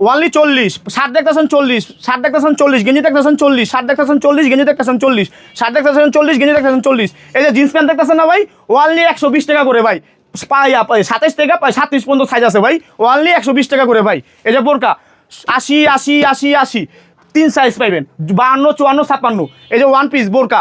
Only চল্লিশ। ষাট দেখতেছেন চল্লিশ ষাট দেখতেছেন চল্লিশ, গেঞ্জি দেখতেছেন চল্লিশ ষাট দেখতেছেন চল্লিশ, গেঞ্জি দেখতেছেন চল্লিশ ষাট দেখতেছেন চল্লিশ, গেঞ্জি দেখতেছেন চল্লিশ। এই যে জিন্স প্যান্ট দেখতেছেন না ভাই? ওয়ানলি একশো বিশ টাকা করে ভাই। সাতাইশ টাকা সাতত্রিশ পর্যন্ত সাইজ আছে ভাই। ওয়ানলি একশো বিশ টাকা করে ভাই। এই যে বোরকা, আশি আশি আশি আশি, তিন সাইজ পাইবেন, বাহান্ন, চুয়ান্ন, ছাপ্পান্ন। এই যে ওয়ান পিস বোরকা।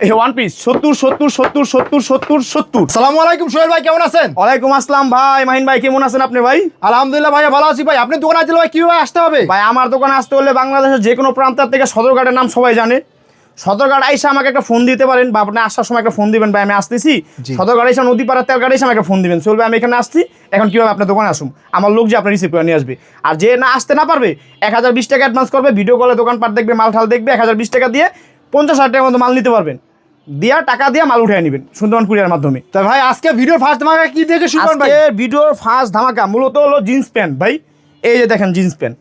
ওয়ান পিস সত্তর সত্তর সত্তর সত্তর সত্তর সত্তর। সালামু আলাইকুম সোহেল ভাই কেমন আছেন? ওয়ালাইকুম আসসালাম ভাই মাহিন ভাই কেমন আছেন আপনি ভাই? আলহামদুলিল্লাহ ভাই ভালো আছি ভাই। আপনি দোকানে আসলে ভাই কীভাবে আসতে হবে? ভাই আমার দোকানে আসতে হলে বাংলাদেশের যে কোনো প্রান্ত থেকে সদরঘাটের নাম সবাই জানে। সদরঘাট আইসা আমাকে একটা ফোন দিতে পারেন বা আপনি আসার সময় একটা ফোন দিবেন ভাই আমি আসতেছি। সদরঘাট এসে নদীপাড়া তেলঘাট এসে আমাকে ফোন দিবেন। চলবে আমি এখানে আসছি এখন কীভাবে আপনার দোকানে আসুন? আমার লোক যে আপনার রিসিভ করে নিয়ে আসবে। আর যে না আসতে না পারবে এক হাজার বিশ টাকা অ্যাডভান্স করবে ভিডিও কলে দোকানপাট দেখবে মাল ঠাল দেখবে এক হাজার বিশ টাকা দিয়ে পঞ্চাশ হাজার টাকার মতো মাল নিতে পারবেন। দিয়া টাকা দিয়ে মাল উঠে নেবেন সুন্দরবন কুরিয়ার মাধ্যমে। তো ভাই আজকে ভিডিও ফার্স্ট তোমাকে কি দেখে করবেন ভাই? ভিডিওর ফার্স্ট ধামাকা মূলত হলো জিন্স প্যান্ট ভাই। এই যে দেখেন জিন্স প্যান্ট।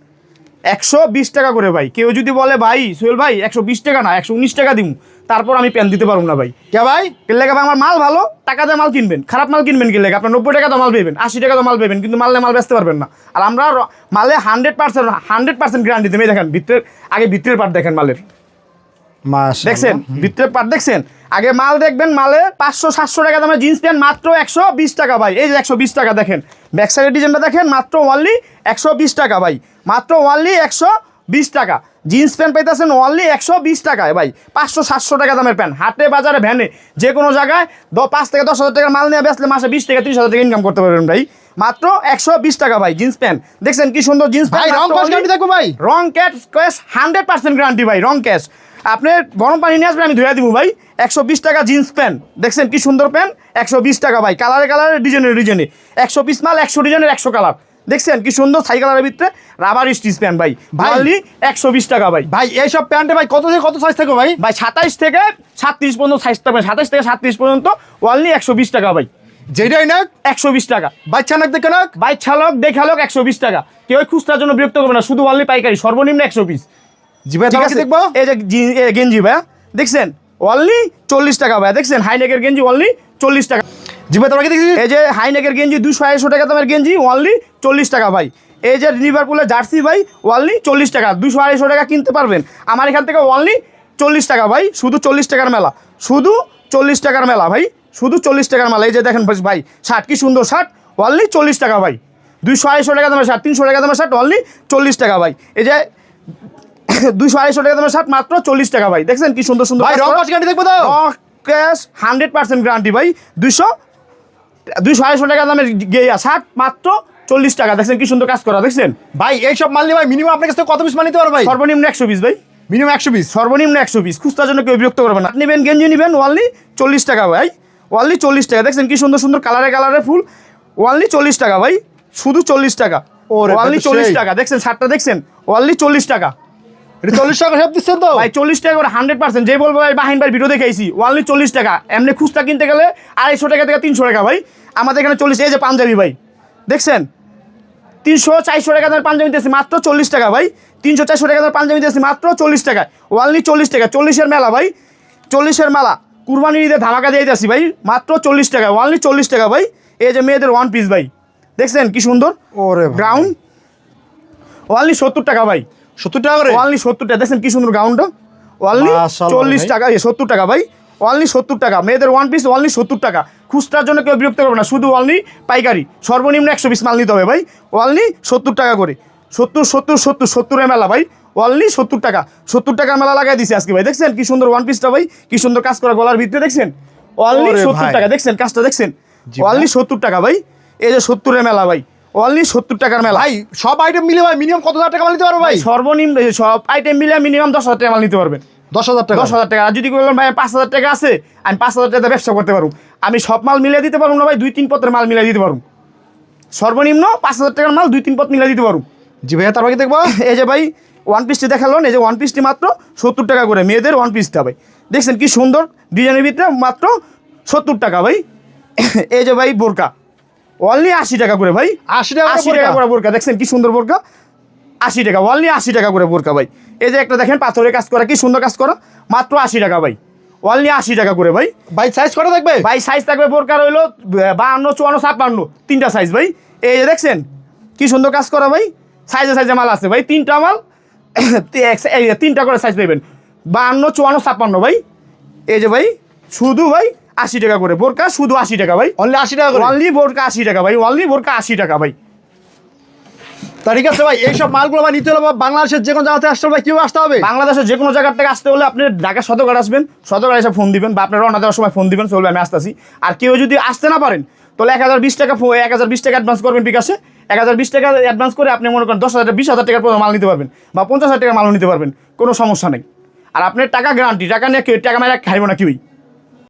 একশো বিশ টাকা করে ভাই। কেউ যদি বলে ভাই সোহেল ভাই একশো বিশ টাকা না একশো উনিশ টাকা দিন তারপর আমি প্যান্ট দিতে পারব না ভাই। কে ভাই? কেন লেগে আমার মাল ভালো টাকা দিয়ে মাল কিনবেন। খারাপ মাল কিনবেন কি লেগে? আপনার নব্বই টাকা তো মাল পেবেন আশি টাকা তো মাল পেবেন কিন্তু মালে মাল বেচতে পারবেন না। আর আমরা মালে hundred percent hundred percent guarantee দেবে দেখেন ভিতরের আগে ভিতরের পার্ট দেখেন মালের। দেখছেন? ভিতরের পার্ট দেখছেন? আগে মাল দেখবেন মালে পাঁচশো সাতশো টাকা দামের জিন্স প্যান্ট মাত্র একশো বিশ টাকা ভাই। এই যে একশো বিশ টাকা দেখেন। ব্যাক সাইডের ডিজাইনটা দেখেন মাত্র ওয়ানলি একশো বিশ টাকা ভাই। মাত্র ওয়ানলি একশো বিশ টাকা। জিন্স প্যান্ট পাইতেছেন ওয়ানলি একশো বিশ টাকায় ভাই। পাঁচশো সাতশো টাকা দামের প্যান্ট। হাটে বাজারে ভ্যানে যে কোনো জায়গায় দ পাঁচ থেকে দশ হাজার টাকার মাল নিয়ে বেসলে মাসে বিশ থেকে ত্রিশ হাজার টাকা ইনকাম করতে পারবেন ভাই। মাত্র একশো বিশ টাকা ভাই জিন্স প্যান্ট। দেখছেন কি সুন্দর জিন্স ভাই রং গ্যারান্টি দেখো ভাই। রং cash cash hundred percent guarantee ভাই রং ক্যাশ আপনি গরম পানি নিয়ে আসবেন আমি ধুয়ে দিব ভাই। একশো বিশ টাকা জিন্স প্যান্ট। দেখছেন কি সুন্দর প্যান্ট? একশো বিশ টাকা ভাই। কালারে কালারে ডিজাইনের ডিজাইনে একশো পিস মাল একশো ডিজাইনের একশো কালার। দেখছেন কি সুন্দর সাই কালারের ভিতরে রাবার স্টিচ প্যান্ট ভাই। ভাই। একশো বিশ টাকা ভাই। ভাই এইসব প্যান্টে ভাই কত থেকে কত সাইজ থাকো ভাই? ভাই সাতাইশ থেকে সাতত্রিশ পর্যন্ত সাইজ থাকবে। সাতাইশ থেকে সাতত্রিশ পর্যন্ত ওয়ানলি একশো বিশ টাকা ভাই। যেটাই না একশো বিশ টাকা। বাচ্চা নাক দেখে নাক। ভাই ছালক দেখালক একশো বিশ টাকা। কেউ খুচরার জন্য বিরক্ত করবে না শুধু অনলি পাইকারি সর্বনিম্ন একশো পিস। জি ভাই ঠিক আছে। দেখব? এই যে গেঞ্জি ভাইয়া দেখছেন? অনলি চল্লিশ টাকা ভাইয়া দেখছেন? হাইনেকের গেঞ্জি অনলি চল্লিশ টাকা। জি ভাই তোমাকে দেখছি? এই যে হাইনেকের গেঞ্জি দুশো আড়াইশো টাকা দামের গেঞ্জি অনলি চল্লিশ টাকা ভাই। এই যে লিভারপুলের জার্সি ভাই অনলি চল্লিশ টাকা দুশো আড়াইশো টাকা কিনতে পারবেন। আমার এখান থেকে অনলি চল্লিশ টাকা ভাই শুধু চল্লিশ টাকার মেলা। শুধু চল্লিশ টাকার মেলা ভাই শুধু চল্লিশ টাকার মেলা। এই যে দেখেন ভাই, শার্ট কি সুন্দর শার্ট অনলি চল্লিশ টাকা ভাই। দুইশো আড়াইশো টাকা দামের শার্ট তিনশো টাকা দামের শার্ট অনলি চল্লিশ টাকা ভাই। এই যে দুইশো আড়াইশো টাকা দামের শার্ট মাত্র চল্লিশ টাকা ভাই। দেখছেন কি সুন্দর সুন্দর ভাই রং। কস গ্যারান্টি দেখব তো? ক্যাশ হান্ড্রেড পার্সেন্ট গ্যারান্টি ভাই। দুইশো দুইশো আড়াইশো টাকা দামের গেয়া শার্ট মাত্র চল্লিশ টাকা। দেখছেন কি সুন্দর কাজ করা দেখছেন? ভাই এইসব মাল নিয়ে ভাই মিনিমাম আপনার কাছে কত পিস মাল নিতে পারো ভাই? সর্বনিম্ন একশো পিস ভাই। মিনিমাম একশো পিস সর্বনিম্ন একশো পিস খুচরার জন্য কেউ বিরক্ত করবে না। নেবেন গেঞ্জি নেবেন ওয়ানলি চল্লিশ টাকা ভাই। ওয়ানলি চল্লিশ টাকা। দেখছেন কি সুন্দর সুন্দর কালারে কালারে ফুল। ওয়ানলি চল্লিশ টাকা ভাই। শুধু চল্লিশ টাকা। ওয়ানলি চল্লিশ টাকা। দেখছেন শার্টটা দেখছেন? ওয়ানলি চল্লিশ টাকা। চল্লিশ টাকা হিসাব দিচ্ছেন তো? ভাই চল্লিশ টাকা করে হান্ড্রেড পার্সেন্ট যে বলব ভাই বাহিন ভাই ভিডিও দেখেছি ওয়ানলি চল্লিশ টাকা। এমনি খুচরা কিনতে গেলে আড়াইশো টাকা থেকে তিনশো টাকা ভাই। আমাদের এখানে চল্লিশ এই যে পাঞ্জাবি ভাই। দেখছেন? তিনশো চারশো টাকা দামের পাঞ্জাবি দিয়েছি মাত্র চল্লিশ টাকা ভাই। তিনশো চারশো টাকা দামের পাঞ্জাবি দিয়েছি মাত্র চল্লিশ টাকা। ওয়ানলি চল্লিশ টাকা। চল্লিশের মেলা ভাই। চল্লিশের মেলা। কুরবানি ঈদে ধামাকা দিয়ে দিয়েছি ভাই মাত্র চল্লিশ টাকা। ওয়ানলি চল্লিশ টাকা ভাই। এই যে মেয়েদের ওয়ান পিস ভাই। দেখছেন কি সুন্দর? ওরে। গ্রাউন্ড ওয়ানলি সত্তর টাকা ভাই। সত্তর টাকা করে? ওয়ানলি সত্তর টাকা। দেখছেন কি সুন্দর গাউনটা ওয়ানলি চল্লিশ। টাকা সত্তর টাকা ভাই। ওয়ানলি সত্তর টাকা। মেয়েদের ওয়ান পিস ওয়ানলি সত্তর টাকা। খুচরার জন্য কেউ বিরক্ত করবে না। শুধু ওয়ানলি পাইকারি। সর্বনিম্ন একশো পিস মাল নিতে হবে ভাই। ওয়ানলি সত্তর টাকা করে। সত্তর সত্তর সত্তর সত্তরের মেলা ভাই। ওয়ানলি সত্তর টাকা। সত্তর টাকার মেলা লাগাই দিছে আজকে ভাই। দেখছেন কি সুন্দর ওয়ান পিসটা ভাই? কি সুন্দর কাজ করা গলার ভিতরে দেখছেন? ওরে সত্তর টাকা। দেখছেন কাজটা দেখছেন? ওয়ানলি সত্তর টাকা ভাই। এই যে সত্তরের মেলা ভাই। ওয়ানলি সত্তর টাকার মেলা। ভাই সব আইটেম মিলে ভাই মিনিমাম কত হাজার টাকা মাল নিতে পারো ভাই? সর্বনিম্ন সব আইটেম মিলে মিনিমাম দশ হাজার টাকা মাল নিতে পারবেন। দশ হাজার টাকা। দশ হাজার টাকা। আর যদি বলবেন ভাই পাঁচ হাজার টাকা আছে আমি পাঁচ হাজার টাকা ব্যবসা করতে পারব। আমি সব মাল মিলিয়ে দিতে পারব না ভাই দুই তিন পত্রের মাল মিলিয়ে দিতে পারব। সর্বনিম্ন পাঁচ হাজার টাকার মাল দুই তিন পথ মিলিয়ে দিতে পারব। জি ভাইয়া তারপরে কি দেখব? এই যে ভাই ওয়ান পিসটি দেখালেন এই যে ওয়ান পিসটি মাত্র সত্তর টাকা করে। মেয়েদের ওয়ান পিসটা ভাই। দেখছেন কি সুন্দর? ডিজাইনের ভিতরে মাত্র সত্তর টাকা ভাই। এই যে ভাই বোরকা। অনলি আশি টাকা করে ভাই। আশি টাকা আশি টাকা করে বোরকা। দেখছেন কি সুন্দর বোরকা? আশি টাকা অনলি আশি টাকা করে বোরকা ভাই। এই যে একটা দেখেন পাথরের কাজ করা কি সুন্দর কাজ করা? মাত্র আশি টাকা ভাই। অনলি আশি টাকা করে ভাই। ভাই সাইজ কত থাকবে? ভাই সাইজ থাকবে বোরকা রইল বাহান্ন চুয়ান্ন ছাপ্পান্ন। তিনটা সাইজ ভাই। এই যে দেখছেন কি সুন্দর কাজ করা ভাই। সাইজে সাইজে মাল আছে ভাই তিনটা মাল। তিনটা করে সাইজ পাবেন বাহান্ন চুয়ান্ন ছাপ্পান্ন ভাই। এই যে ভাই শুধু ভাই আশি টাকা করে। বোরকা শুধু আশি টাকা ভাই। অনলি আশি টাকা ওয়ানলি বোরকা আশি টাকা ভাই ওয়ানলি বোরকা আশি টাকা ভাই। তা ঠিক আছে ভাই এইসব মালগুলো ভাই নিতে হলে বা বাংলাদেশের যে কোনো জায়গাতে আসতে হবে ভাই কীভাবে আসতে হবে? বাংলাদেশের যে কোনো জায়গার থেকে আসতে হলে আপনি ঢাকা সদরঘাট আসবেন সদরঘাট এসে ফোন দিবেন বা আপনার রওনা দেওয়ার সময় ফোন দিবেন চলবে আমি আসতেছি। আর কেউ যদি আসতে না পারেন তাহলে এক হাজার বিশ টাকা এক হাজার বিশ টাকা অ্যাডভান্স করবেন বিকাশে। এক হাজার বিশ টাকা অ্যাডভান্স করে আপনি মনে করেন দশ হাজার বিশ হাজার টাকার মাল নিতে পারবেন বা পঞ্চাশ হাজার টাকার মাল নিতে পারবেন কোনো সমস্যা নেই। আর আপনার টাকা গ্যারান্টি টাকা নিয়ে কেউ টাকা মেরে খাইব না কেউই।